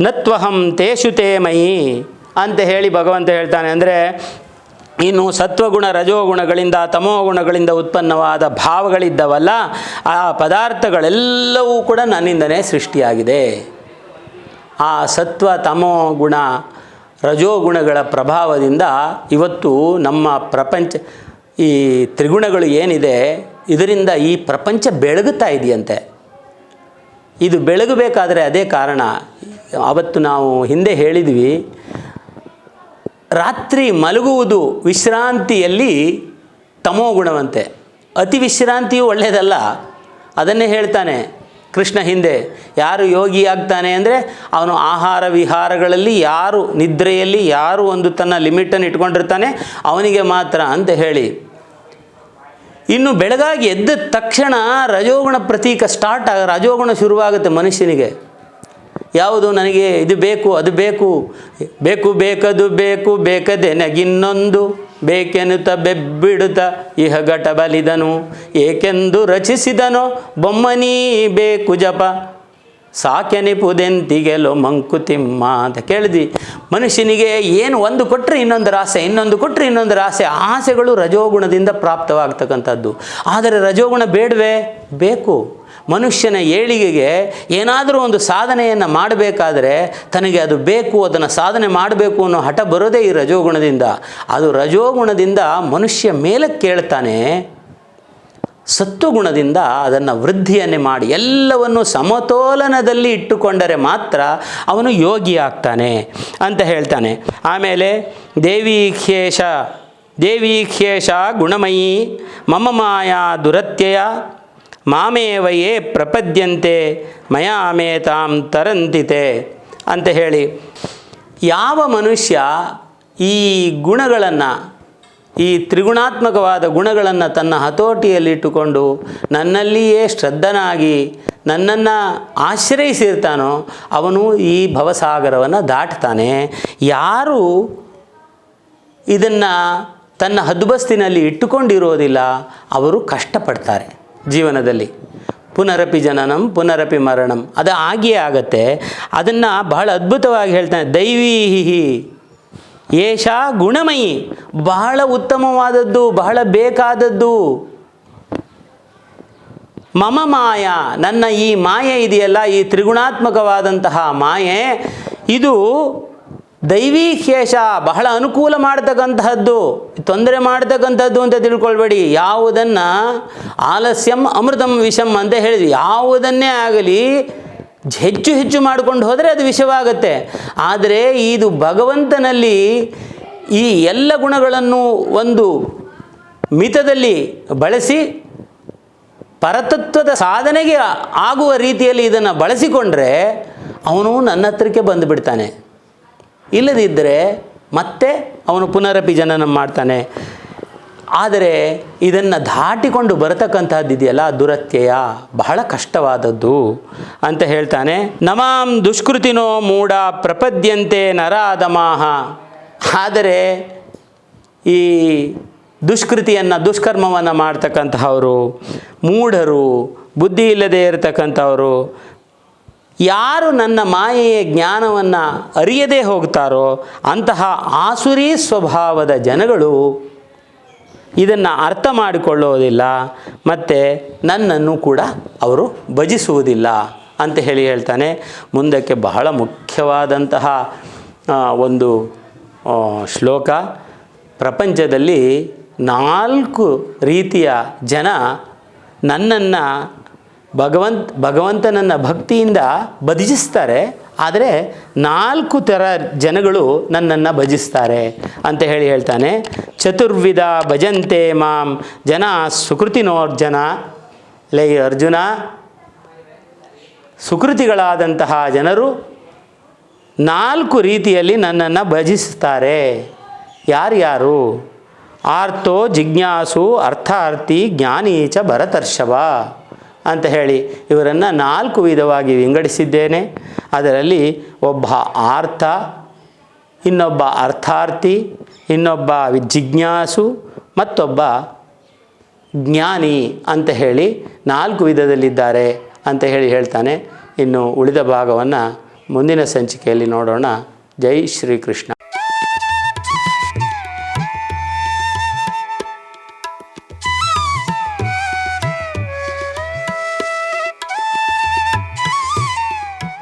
ನತ್ವಹಂ ತೇಷು ತೇ ಮಯಿ ಅಂತ ಹೇಳಿ ಭಗವಂತ ಹೇಳ್ತಾನೆ. ಅಂದರೆ ಇನ್ನು ಸತ್ವಗುಣ, ರಜೋಗುಣಗಳಿಂದ, ತಮೋಗುಣಗಳಿಂದ ಉತ್ಪನ್ನವಾದ ಭಾವಗಳಿದ್ದವಲ್ಲ, ಆ ಪದಾರ್ಥಗಳೆಲ್ಲವೂ ಕೂಡ ನನ್ನಿಂದನೇ ಸೃಷ್ಟಿಯಾಗಿದೆ. ಆ ಸತ್ವ ತಮೋ ಗುಣ ರಜೋಗುಣಗಳ ಪ್ರಭಾವದಿಂದ ಇವತ್ತು ನಮ್ಮ ಪ್ರಪಂಚ, ಈ ತ್ರಿಗುಣಗಳು ಏನಿದೆ, ಇದರಿಂದ ಈ ಪ್ರಪಂಚ ಬೆಳಗುತ್ತಾ ಇದೆಯಂತೆ. ಇದು ಬೆಳಗಬೇಕಾದರೆ ಅದೇ ಕಾರಣ. ಅವತ್ತು ನಾವು ಹಿಂದೆ ಹೇಳಿದ್ವಿ ರಾತ್ರಿ ಮಲಗುವುದು ವಿಶ್ರಾಂತಿಯಲ್ಲಿ ತಮೋ ಗುಣವಂತೆ. ಅತಿ ವಿಶ್ರಾಂತಿಯು ಒಳ್ಳೆಯದಲ್ಲ. ಅದನ್ನೇ ಹೇಳ್ತಾನೆ ಕೃಷ್ಣ ಹಿಂದೆ, ಯಾರು ಯೋಗಿ ಆಗ್ತಾನೆ ಅಂದರೆ ಅವನು ಆಹಾರ ವಿಹಾರಗಳಲ್ಲಿ ಯಾರು ನಿದ್ರೆಯಲ್ಲಿ ಯಾರು ಒಂದು ತನ್ನ ಲಿಮಿಟನ್ನು ಇಟ್ಕೊಂಡಿರ್ತಾನೆ, ಅವನಿಗೆ ಮಾತ್ರ ಅಂತ ಹೇಳಿ. ಇನ್ನು ಬೆಳಗಾಗಿ ಎದ್ದ ತಕ್ಷಣ ರಜೋಗುಣ ಪ್ರತೀಕ ಸ್ಟಾರ್ಟ್ ಆಗ, ರಜೋಗುಣ ಶುರುವಾಗುತ್ತೆ ಮನುಷ್ಯನಿಗೆ. ಯಾವುದು ನನಗೆ ಇದು ಬೇಕು, ಅದು ಬೇಕು. ಬೇಕು ಬೇಕದು ಬೇಕು ಬೇಕದೆ ನಗಿನ್ನೊಂದು ಬೇಕೆನ್ನುತ್ತ ಬೆಬ್ಬಿಡುತ್ತ ಇಹ ಘಟ ಬಲಿದನು. ಏಕೆಂದು ರಚಿಸಿದನೋ ಬೊಮ್ಮನೀ ಬೇಕು ಜಪ. ಸಾಕೆನಿಪುದೆಂತಿಗೆಲೋ ಮಂಕುತಿಮ್ಮ ಅಂತ ಕೇಳಿದ್ವಿ. ಮನುಷ್ಯನಿಗೆ ಏನು ಒಂದು ಕೊಟ್ಟರೆ ಇನ್ನೊಂದು ರಾಸೆ, ಇನ್ನೊಂದು ಕೊಟ್ಟರೆ ಇನ್ನೊಂದು ರಾಸೆ. ಆಸೆಗಳು ರಜೋಗುಣದಿಂದ ಪ್ರಾಪ್ತವಾಗ್ತಕ್ಕಂಥದ್ದು. ಆದರೆ ರಜೋಗುಣ ಬೇಡವೇ? ಬೇಕು. ಮನುಷ್ಯನ ಏಳಿಗೆಗೆ ಏನಾದರೂ ಒಂದು ಸಾಧನೆಯನ್ನು ಮಾಡಬೇಕಾದರೆ ತನಗೆ ಅದು ಬೇಕು, ಅದನ್ನು ಸಾಧನೆ ಮಾಡಬೇಕು ಅನ್ನೋ ಹಠ ಬರೋದೇ ಈ ರಜೋಗುಣದಿಂದ. ಅದು ರಜೋಗುಣದಿಂದ ಮನುಷ್ಯ ಮೇಲೆ ಕೇಳ್ತಾನೆ ಸತ್ವಗುಣದಿಂದ ಅದನ್ನು ವೃದ್ಧಿಯನ್ನೇ ಮಾಡಿ, ಎಲ್ಲವನ್ನು ಸಮತೋಲನದಲ್ಲಿ ಇಟ್ಟುಕೊಂಡರೆ ಮಾತ್ರ ಅವನು ಯೋಗಿ ಆಗ್ತಾನೆ ಅಂತ ಹೇಳ್ತಾನೆ. ಆಮೇಲೆ ದೇವೀಖ್ಯೇಶ ದೇವೀಖ್ಯೇಶ ಗುಣಮಯಿ, ಮಮ ಮಾಯಾ ದುರತ್ಯಯ ಮಾಮೇವಯೇ ಪ್ರಪದ್ಯಂತೆ ಮಯಾಮೇತಾಂ ತರಂತಿತೆ ಅಂತ ಹೇಳಿ ಯಾವ ಮನುಷ್ಯ ಈ ಗುಣಗಳನ್ನು, ಈ ತ್ರಿಗುಣಾತ್ಮಕವಾದ ಗುಣಗಳನ್ನು ತನ್ನ ಹತೋಟಿಯಲ್ಲಿಟ್ಟುಕೊಂಡು ನನ್ನಲ್ಲಿಯೇ ಶ್ರದ್ಧನಾಗಿ ನನ್ನನ್ನು ಆಶ್ರಯಿಸಿರ್ತಾನೋ ಅವನು ಈ ಭವಸಾಗರವನ್ನು ದಾಟ್ತಾನೆ. ಯಾರು ಇದನ್ನು ತನ್ನ ಹದ್ದುಬಸ್ತಿನಲ್ಲಿ ಇಟ್ಟುಕೊಂಡಿರೋದಿಲ್ಲ, ಅವರು ಕಷ್ಟಪಡ್ತಾರೆ. ಜೀವನದಲ್ಲಿ. ಪುನರಪಿ ಜನನಂ, ಪುನರಪಿ ಮರಣಂ. ಅದು ಆಗಿಯೇ ಆಗತ್ತೆ. ಅದನ್ನು ಬಹಳ ಅದ್ಭುತವಾಗಿ ಹೇಳ್ತಾನೆ. ದೈವೀಹಿ ಏಷ ಗುಣಮಯಿ. ಬಹಳ ಉತ್ತಮವಾದದ್ದು, ಬಹಳ ಬೇಕಾದದ್ದು. ಮಮ ಮಾಯ, ನನ್ನ ಈ ಮಾಯೆ ಇದೆಯಲ್ಲ, ಈ ತ್ರಿಗುಣಾತ್ಮಕವಾದಂತಹ ಮಾಯೆ. ಇದು ದೈವೀಕೇಶ ಬಹಳ ಅನುಕೂಲ ಮಾಡತಕ್ಕಂತಹದ್ದು. ತೊಂದರೆ ಮಾಡತಕ್ಕಂಥದ್ದು ಅಂತ ತಿಳ್ಕೊಳ್ಬೇಡಿ. ಯಾವುದನ್ನು ಆಲಸ್ಯಂ ಅಮೃತಂ ವಿಷಂ ಅಂತ ಹೇಳಿದ್ವಿ. ಯಾವುದನ್ನೇ ಆಗಲಿ ಹೆಚ್ಚು ಹೆಚ್ಚು ಮಾಡಿಕೊಂಡು ಹೋದರೆ ಅದು ವಿಷವಾಗತ್ತೆ. ಆದರೆ ಇದು ಭಗವಂತನಲ್ಲಿ ಈ ಎಲ್ಲ ಗುಣಗಳನ್ನು ಒಂದು ಮಿತದಲ್ಲಿ ಬಳಸಿ ಪರತತ್ವದ ಸಾಧನೆಗೆ ಆಗುವ ರೀತಿಯಲ್ಲಿ ಇದನ್ನು ಬಳಸಿಕೊಂಡ್ರೆ ಅವನು ನನ್ನ ಹತ್ರಕ್ಕೆ ಬಂದುಬಿಡ್ತಾನೆ. ಇಲ್ಲದಿದ್ದರೆ ಮತ್ತೆ ಅವನು ಪುನರಪಿ ಜನನ ಮಾಡ್ತಾನೆ. ಆದರೆ ಇದನ್ನು ದಾಟಿಕೊಂಡು ಬರತಕ್ಕಂಥದ್ದು ಇದೆಯಲ್ಲ ದುರತ್ಯಯ? ಬಹಳ ಕಷ್ಟವಾದದ್ದು ಅಂತ ಹೇಳ್ತಾನೆ. ನಮಾಂ ದುಷ್ಕೃತಿನೋ ಮೂಢ ಪ್ರಪದ್ಯಂತೆ ನರಾದಮಾಹ ಆದರೆ ಈ ದುಷ್ಕೃತಿಯನ್ನು, ದುಷ್ಕರ್ಮವನ್ನು ಮಾಡ್ತಕ್ಕಂತಹವರು, ಮೂಢರು ಬುದ್ಧಿ ಇಲ್ಲದೆ ಇರತಕ್ಕಂಥವರು ಯಾರು ನನ್ನ ಮಾಯೆಯ ಜ್ಞಾನವನ್ನು ಅರಿಯದೇ ಹೋಗ್ತಾರೋ ಅಂತಹ ಆಸುರಿ ಸ್ವಭಾವದ ಜನಗಳು ಇದನ್ನು ಅರ್ಥ ಮಾಡಿಕೊಳ್ಳೋದಿಲ್ಲ ಮತ್ತು ನನ್ನನ್ನು ಕೂಡ ಅವರು ಭಜಿಸುವುದಿಲ್ಲ ಅಂತ ಹೇಳಿ ಹೇಳ್ತಾನೆ. ಮುಂದಕ್ಕೆ ಬಹಳ ಮುಖ್ಯವಾದಂತಹ ಒಂದು ಶ್ಲೋಕ. ಪ್ರಪಂಚದಲ್ಲಿ ನಾಲ್ಕು ರೀತಿಯ ಜನ ನನ್ನನ್ನು ಭಗವಂತ, ಭಗವಂತನನ್ನು ಭಕ್ತಿಯಿಂದ ಭಜಿಸ್ತಾರೆ, ಆದರೆ ನಾಲ್ಕು ಥರ ಜನಗಳು ನನ್ನನ್ನು ಭಜಿಸ್ತಾರೆ ಅಂತ ಹೇಳಿ ಹೇಳ್ತಾನೆ. ಚತುರ್ವಿಧ ಭಜಂತೆ ಮಾಂ ಜನ ಸುಕೃತಿನೋರ್ಜನ. ಲೈ ಅರ್ಜುನ, ಸುಕೃತಿಗಳಾದಂತಹ ಜನರು ನಾಲ್ಕು ರೀತಿಯಲ್ಲಿ ನನ್ನನ್ನು ಭಜಿಸ್ತಾರೆ. ಯಾರ್ಯಾರು ಆರ್ತೋ ಜಿಜ್ಞಾಸು ಅರ್ಥಾರ್ಥಿ ಜ್ಞಾನೀಚ ಚ ಭರತರ್ಷಭ ಅಂತ ಹೇಳಿ ಇವರನ್ನು ನಾಲ್ಕು ವಿಧವಾಗಿ ವಿಂಗಡಿಸಿದ್ದೇನೆ. ಅದರಲ್ಲಿ ಒಬ್ಬ ಆರ್ಥ, ಇನ್ನೊಬ್ಬ ಅರ್ಥಾರ್ಥಿ, ಇನ್ನೊಬ್ಬ ಜಿಜ್ಞಾಸು ಮತ್ತೊಬ್ಬ ಜ್ಞಾನಿ ಅಂತ ಹೇಳಿ ನಾಲ್ಕು ವಿಧದಲ್ಲಿದ್ದಾರೆ ಅಂತ ಹೇಳಿ ಹೇಳ್ತಾನೆ. ಇನ್ನು ಉಳಿದ ಭಾಗವನ್ನು ಮುಂದಿನ ಸಂಚಿಕೆಯಲ್ಲಿ ನೋಡೋಣ. ಜೈ ಶ್ರೀಕೃಷ್ಣ.